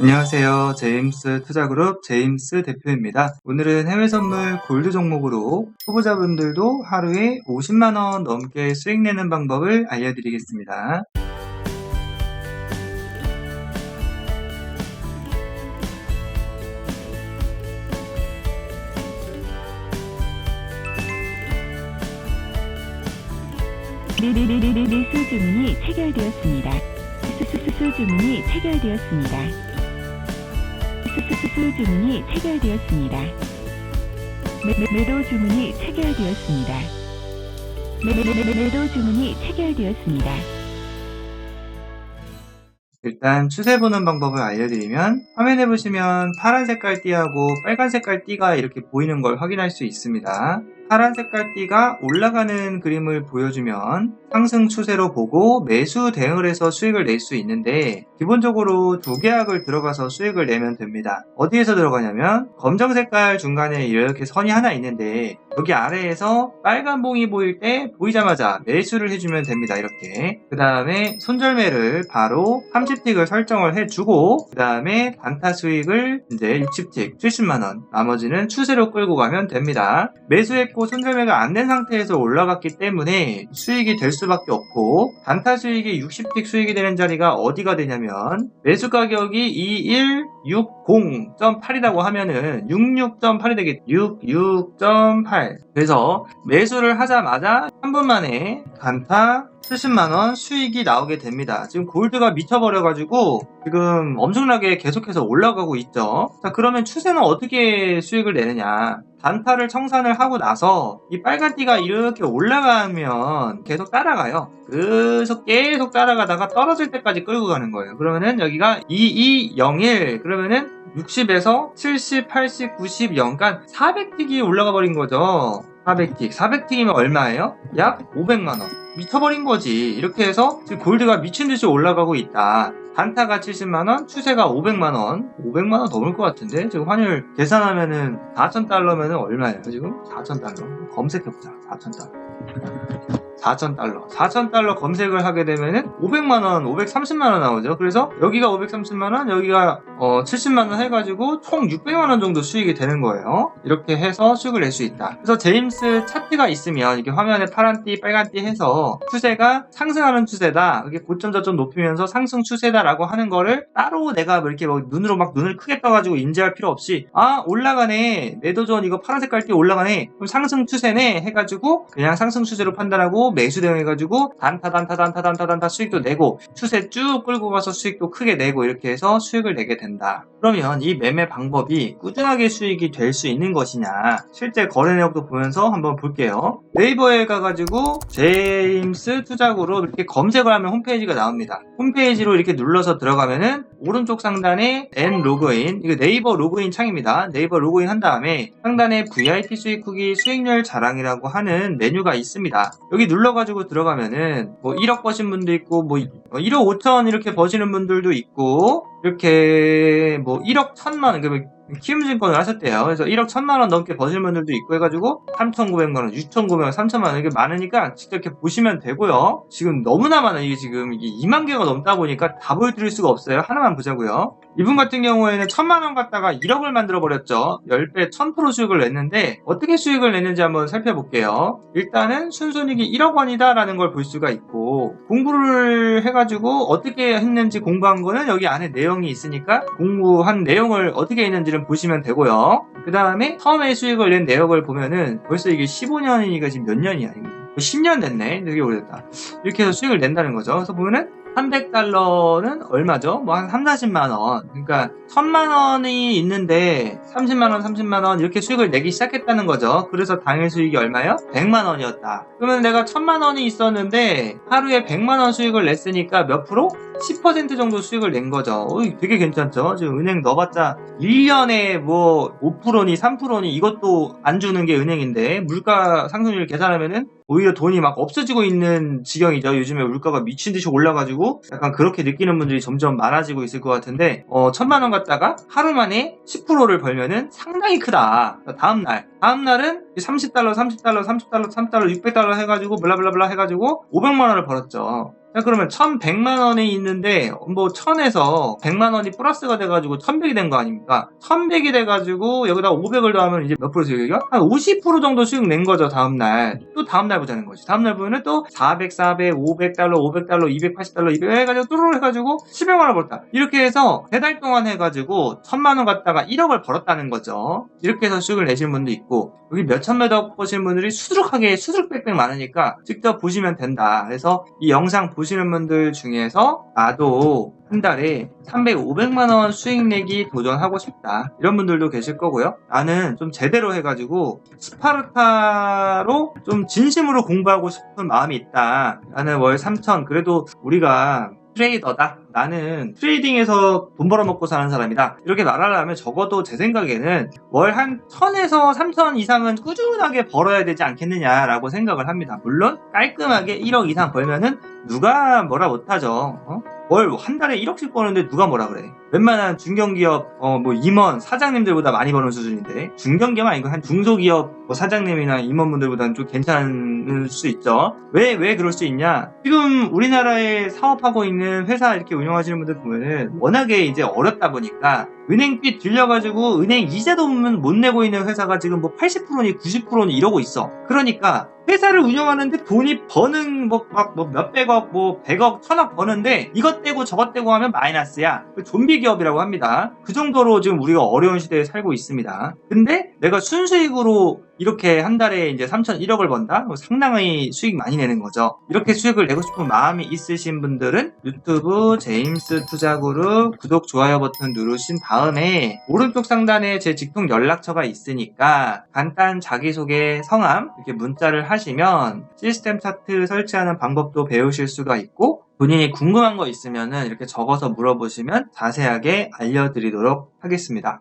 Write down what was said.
안녕하세요. 제임스 투자그룹 제임스 대표입니다. 오늘은 해외 선물 골드 종목으로 후보자분들도 하루에 50만원 넘게 수익 내는 방법을 알려드리겠습니다. 매수 주문이 체결되었습니다. 수수수 주문이 체결되었습니다. 수수수 주문이 체결되었습니다. 매도 주문이 체결되었습니다. 매도 주문이 체결되었습니다. 일단 추세 보는 방법을 알려드리면 화면에 보시면 파란 색깔 띠하고 빨간 색깔 띠가 이렇게 보이는 걸 확인할 수 있습니다. 파란 색깔 띠가 올라가는 그림을 보여주면 상승 추세로 보고 매수 대응을 해서 수익을 낼 수 있는데 기본적으로 두 계약을 들어가서 수익을 내면 됩니다. 어디에서 들어가냐면 검정 색깔 중간에 이렇게 선이 하나 있는데 여기 아래에서 빨간 봉이 보일 때 보이자마자 매수를 해주면 됩니다. 이렇게 그 다음에 손절매를 바로 30틱을 설정을 해주고 그 다음에 단타 수익을 이제 60틱 70만원 나머지는 추세로 끌고 가면 됩니다. 매수했고 손절매가 안 된 상태에서 올라갔기 때문에 수익이 될 수밖에 없고 단타 수익이 60틱 수익이 되는 자리가 어디가 되냐면 매수 가격이 2160.8이라고 하면은 66.8이 되겠 66.8 그래서 매수를 하자마자 한 번 만에 단타 70만원 수익이 나오게 됩니다. 지금 골드가 미쳐버려가지고 지금 엄청나게 계속해서 올라가고 있죠. 자, 그러면 추세는 어떻게 수익을 내느냐. 단타를 청산을 하고 나서 이 빨간 띠가 이렇게 올라가면 계속 따라가요. 계속 계속 따라가다가 떨어질 때까지 끌고 가는 거예요. 그러면은 여기가 2201 그러면은 60에서 70, 80, 90, 0 그러니까 400틱이 올라가 버린 거죠. 400틱. 400틱이면 얼마예요? 약 500만원. 미쳐버린 거지. 이렇게 해서 지금 골드가 미친 듯이 올라가고 있다. 단타가 70만원, 추세가 500만원. 500만원 더 올 것 같은데? 지금 환율 계산하면은 4,000달러면은 얼마예요, 지금? 4,000달러. 검색해보자. 4,000달러. 4,000달러. 4,000달러 검색을 하게 되면은 500만원, 530만원 나오죠. 그래서 여기가 530만원, 여기가 어, 70만원 해가지고 총 600만원 정도 수익이 되는 거예요. 이렇게 해서 수익을 낼 수 있다. 그래서 제임스 차트가 있으면 이렇게 화면에 파란띠, 빨간띠 해서 추세가 상승하는 추세다. 이게 고점 저점 높이면서 상승 추세다라고 하는 거를 따로 내가 뭐 이렇게 뭐 눈으로 막 눈을 크게 떠가지고 인지할 필요 없이 아 올라가네 매도존 이거 파란 색 깔 띠 올라가네 그럼 상승 추세네 해가지고 그냥 상승 추세로 판단하고 매수 대응해가지고 단타 단타 단타 단타 단타 수익도 내고 추세 쭉 끌고 가서 수익도 크게 내고 이렇게 해서 수익을 내게 된다. 그러면 이 매매 방법이 꾸준하게 수익이 될 수 있는 것이냐 실제 거래 내역도 보면서 한번 볼게요. 네이버에 가가지고 제임스 투자구로 이렇게 검색을 하면 홈페이지가 나옵니다. 홈페이지로 이렇게 눌러서 들어가면은 오른쪽 상단에 N 로그인 이거 네이버 로그인 창입니다. 네이버 로그인 한 다음에 상단에 VIP 수익 후기 수익률 자랑이라고 하는 메뉴가 있습니다. 여기 눌러가지고 들어가면은 뭐 1억 버신 분도 있고 뭐 1억 5천 이렇게 버시는 분들도 있고 이렇게 뭐 1억 1천만 원 그러면 키움증권을 하셨대요. 그래서 1억 1천만 원 넘게 버실 분들도 있고 해가지고 3,900만 원, 6,900만 원, 3천만 원 이게 많으니까 직접 이렇게 보시면 되고요. 지금 너무나 많아요. 이게 지금 이게 2만 개가 넘다 보니까 다 보여드릴 수가 없어요. 하나만 보자고요. 이분 같은 경우에는 1천만 원 갖다가 1억을 만들어 버렸죠. 10배 1000% 수익을 냈는데 어떻게 수익을 냈는지 한번 살펴볼게요. 일단은 순손익이 1억 원이다라는 걸 볼 수가 있고 공부를 해가지고 어떻게 했는지 공부한 거는 여기 안에 내용 이 있으니까 공부한 내용을 어떻게 했는지를 보시면 되고요. 그 다음에 처음에 수익을 낸 내역을 보면은 벌써 이게 15년이니까 지금 몇 년이야 이거. 10년 됐네. 되게 오래됐다. 이렇게 해서 수익을 낸다는 거죠. 그래서 보면은 300달러는 얼마죠? 뭐 한 3, 40만원. 그러니까 1000만원이 있는데 30만원, 30만원 이렇게 수익을 내기 시작했다는 거죠. 그래서 당일 수익이 얼마요? 100만원이었다. 그러면 내가 1000만원이 있었는데 하루에 100만원 수익을 냈으니까 몇 프로? 10% 정도 수익을 낸 거죠. 어이, 되게 괜찮죠? 지금 은행 넣어봤자 1년에 뭐 5%니 3%니 이것도 안 주는 게 은행인데 물가 상승률 계산하면은 오히려 돈이 막 없어지고 있는 지경이죠. 요즘에 물가가 미친 듯이 올라가지고 약간 그렇게 느끼는 분들이 점점 많아지고 있을 것 같은데 어 천만 원 갖다가 하루 만에 10%를 벌면은 상당히 크다. 다음 날 다음 날은 30달러, 30달러, 30달러, 3달러, 600달러 해가지고 블라블라블라 해가지고 500만 원을 벌었죠. 자, 그러면 1100만 원이 있는데, 뭐, 1000에서 100만 원이 플러스가 돼가지고 1100이 된 거 아닙니까? 1100이 돼가지고 여기다 500을 더하면 이제 몇 프로 수익이요? 한 50% 정도 수익 낸 거죠, 다음날. 또 다음날 보자는 거지. 다음날 보면은 또 400, 400, 500달러, 500달러, 280달러, 200 해가지고 뚜루루 해가지고 700만 원 벌었다. 이렇게 해서 세 달 동안 해가지고 1000만 원 갖다가 1억을 벌었다는 거죠. 이렇게 해서 수익을 내신 분도 있고, 여기 몇천 매덕 보신 분들이 수두룩하게 수두룩 빽빽 많으니까 직접 보시면 된다. 그래서 이 영상 보시 는 분들 중에서 나도 한 달에 300, 500만 원 수익 내기 도전하고 싶다. 이런 분들도 계실 거고요. 나는 좀 제대로 해가지고 스파르타로 좀 진심으로 공부하고 싶은 마음이 있다. 나는 월 3천 그래도 우리가 트레이더다. 나는 트레이딩에서 돈 벌어먹고 사는 사람이다. 이렇게 말하려면 적어도 제 생각에는 월한 1000에서 3000 이상은 꾸준하게 벌어야 되지 않겠느냐라고 생각을 합니다. 물론 깔끔하게 1억 이상 벌면은 누가 뭐라 못하죠. 어? 월한 달에 1억씩 버는데 누가 뭐라 그래. 웬만한 중견기업 어, 뭐 임원 사장님들보다 많이 버는 수준인데 중견기업 아니고 한 중소기업 뭐 사장님이나 임원분들보다는 좀 괜찮을 수 있죠. 왜 왜 그럴 수 있냐? 지금 우리나라에 사업하고 있는 회사 이렇게 운영하시는 분들 보면은 워낙에 이제 어렵다 보니까 은행비 들려가지고 은행 이자도 못 내고 있는 회사가 지금 뭐 80%니 90%니 이러고 있어. 그러니까 회사를 운영하는데 돈이 버는 뭐 막 뭐 몇백억 뭐 백억 천억 버는데 이것 떼고 저것 떼고 하면 마이너스야. 그 좀비 기업이라고 합니다. 그 정도로 지금 우리가 어려운 시대에 살고 있습니다. 근데 내가 순수익으로 이렇게 한 달에 이제 3천 1억을 번다? 그럼 상당히 수익 많이 내는 거죠. 이렇게 수익을 내고 싶은 마음이 있으신 분들은 유튜브 제임스 투자그룹 구독, 좋아요 버튼 누르신 다음에 오른쪽 상단에 제 직통 연락처가 있으니까 간단 자기소개 성함 이렇게 문자를 하시면 시스템 차트 설치하는 방법도 배우실 수가 있고 본인이 궁금한 거 있으면은 이렇게 적어서 물어보시면 자세하게 알려드리도록 하겠습니다.